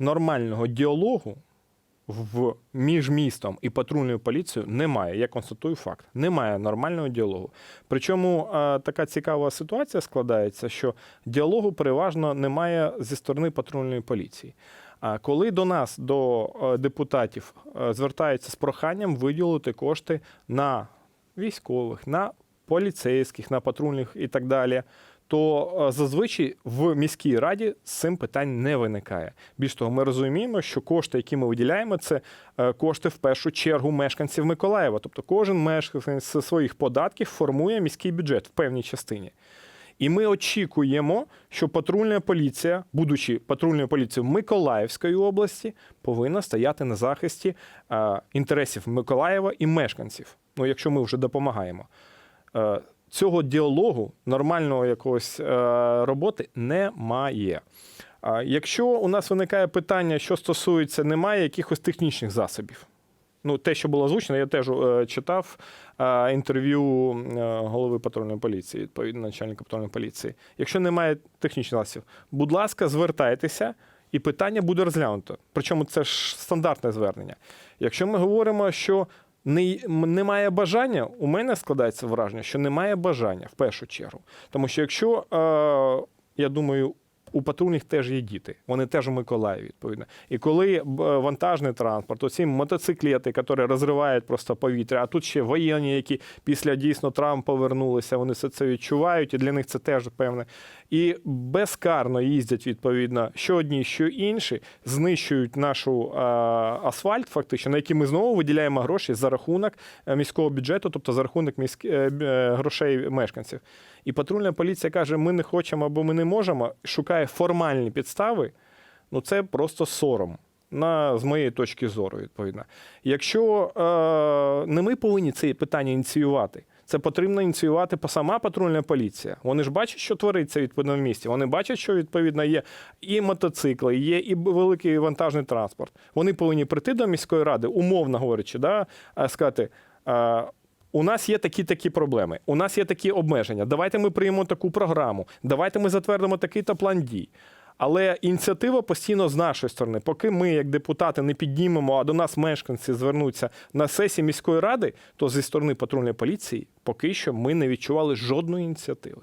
нормального діалогу в між містом і патрульною поліцією немає. Я констатую факт. Немає нормального діалогу. Причому е, така цікава ситуація складається, що діалогу переважно немає зі сторони патрульної поліції. А коли до нас, до е, депутатів, е, звертаються з проханням виділити кошти на військових, на поліцейських, на патрульних і так далі, то е, зазвичай в міській раді з цим питань не виникає. Більш того, ми розуміємо, що кошти, які ми виділяємо, це е, кошти в першу чергу мешканців Миколаєва. Тобто кожен мешканець зі своїх податків формує міський бюджет в певній частині. І ми очікуємо, що патрульна поліція, будучи патрульною поліцією Миколаївської області, повинна стояти на захисті е, інтересів Миколаєва і мешканців. Ну, якщо ми вже допомагаємо. Цього діалогу, нормального якогось е, роботи немає. Якщо у нас виникає питання, що стосується, немає якихось технічних засобів. Ну, те, що було озвучено, я теж е, читав е, інтерв'ю голови патрульної поліції, відповідно, начальника патрульної поліції. Якщо немає технічних засобів, будь ласка, звертайтеся, і питання буде розглянуто. Причому це ж стандартне звернення. Якщо ми говоримо, що не, немає бажання, у мене складається враження, що немає бажання в першу чергу. Тому що якщо, е, я думаю, у патрульних теж є діти, вони теж у Миколаєві, відповідно. І коли вантажний транспорт, оці мотоциклети, які розривають просто повітря, а тут ще воєнні, які після дійсно травм повернулися, вони все це відчувають, і для них це теж певне. І безкарно їздять, відповідно, що одні, що інші, знищують нашу е, асфальт, фактично, на який ми знову виділяємо гроші за рахунок е, міського бюджету, тобто за рахунок міськ... е, е, грошей мешканців. І патрульна поліція каже: ми не хочемо або ми не можемо, шукає формальні підстави. Ну це просто сором. На, з моєї точки зору, відповідно. Якщо е, не ми повинні це питання ініціювати, це потрібно ініціювати сама патрульна поліція. Вони ж бачать, що твориться відповідно в місті. Вони бачать, що відповідно є і мотоцикли, є і великий вантажний транспорт. Вони повинні прийти до міської ради, умовно говорячи, да, а, сказати. е, у нас є такі такі проблеми, у нас є такі обмеження. Давайте ми приймемо таку програму, давайте ми затвердимо такий-то план дій. Але ініціатива постійно з нашої сторони. Поки ми, як депутати, не піднімемо, а до нас мешканці звернуться на сесії міської ради, то зі сторони патрульної поліції поки що ми не відчували жодної ініціативи.